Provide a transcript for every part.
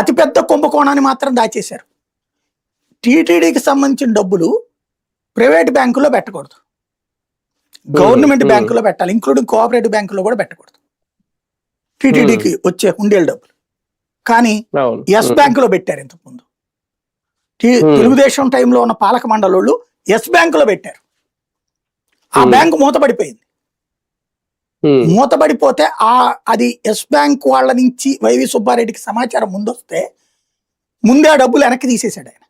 అతిపెద్ద కుంభకోణాన్ని మాత్రం దాచేశారు. టీటీడీకి సంబంధించిన డబ్బులు ప్రైవేట్ బ్యాంకులో పెట్టకూడదు. గవర్నమెంట్. బ్యాంకులో పెట్టాలి ఇంక్లూడింగ్ కోఆపరేటివ్ బ్యాంకులో కూడా పెట్టకూడదు. టీటీడీకి వచ్చే ఉండేల డబ్బులు. కానీ ఎస్ బ్యాంకులో పెట్టారు ఇంతకుముందు. తెలుగుదేశం టైంలో ఉన్న పాలక మండలోళ్ళు ఎస్ బ్యాంకులో పెట్టారు. ఆ. బ్యాంకు మూతపడిపోయింది. ఉమ్, మూతపడిపోతే ఆ అది ఎస్ బ్యాంక్ వాళ్ళ నుంచి వైవి సుబ్బారెడ్డికి సమాచారం ముందొస్తే ముందే ఆ డబ్బులు వెనక్కి తీసేశాడు ఆయన.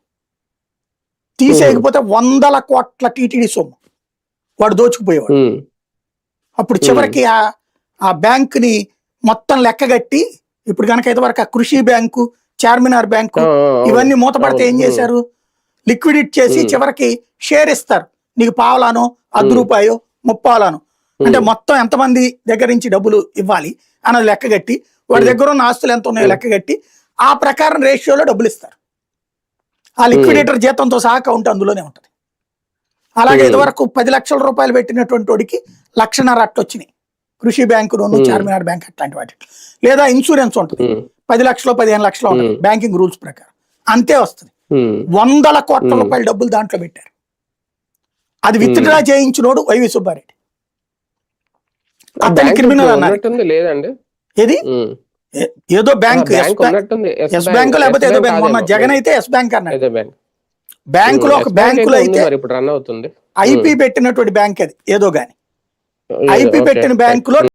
తీసేయకపోతే వందల కోట్ల టీటీడీ సొమ్ము. వాడు దోచుకుపోయేవాడు. అప్పుడు చివరికి ఆ ఆ బ్యాంక్ని మొత్తం లెక్కగట్టి ఇప్పుడు కనుక ఇదివరకు ఆ కృషి బ్యాంకు చార్మినార్ బ్యాంకు. ఇవన్నీ మూతపడితే ఏం. చేశారు? లిక్విడిట్ చేసి. చివరికి షేర్ ఇస్తారు. నీకు పావలానో అర్ధ. రూపాయో ముప్పాలానో ఉమ్, అంటే మొత్తం ఎంతమంది దగ్గర నుంచి డబ్బులు ఇవ్వాలి అన్నది లెక్కగట్టి వాడి ఉమ్. దగ్గర ఉన్న ఆస్తులు ఎంత ఉన్నాయో ఉమ్. లెక్కగట్టి ఆ ప్రకారం రేషియోలో డబ్బులు ఇస్తారు. ఆ లిక్విడేటర్ జీతంతో సహా కౌంట్ అందులోనే ఉంటది. అలాగే. ఇదివరకు పది లక్షల రూపాయలు పెట్టినటువంటి వాడికి లక్షన్నర అట్టు వచ్చినాయి. కృషి బ్యాంకు ఉమ్. చార్మినార్ బ్యాంక్ అట్లాంటి వాటి లేదా ఇన్సూరెన్స్ ఉంటుంది. పది లక్షలు పదిహేను లక్షలు ఉంటుంది. బ్యాంకింగ్ రూల్స్ ప్రకారం. అంతే వస్తుంది. వందల కోట్ల. రూపాయల డబ్బులు దాంట్లో పెట్టారు. అది విత్డ్రా చేయించినోడు వైవి సుబ్బారెడ్డి. అతని బ్యాంక్ క్రిమినల్ లేదండి. ఏది? ఏదో బ్యాంక్ బ్యాంక్ ఎస్ బ్యాంక్ లేకపోతే ఏదో బ్యాంక్ మొన్న జగన్ అయితే ఎస్ బ్యాంక్ అన్నాడు. బ్యాంక్. బ్యాంకులో ఒక బ్యాంక్ బ్యాంకులో అయితే ఇప్పుడు రన్ అవుతుంది. ఐపీ పెట్టినటువంటి బ్యాంక్ అది ఏదో గాని. ఐపీ. పెట్టిన బ్యాంకులో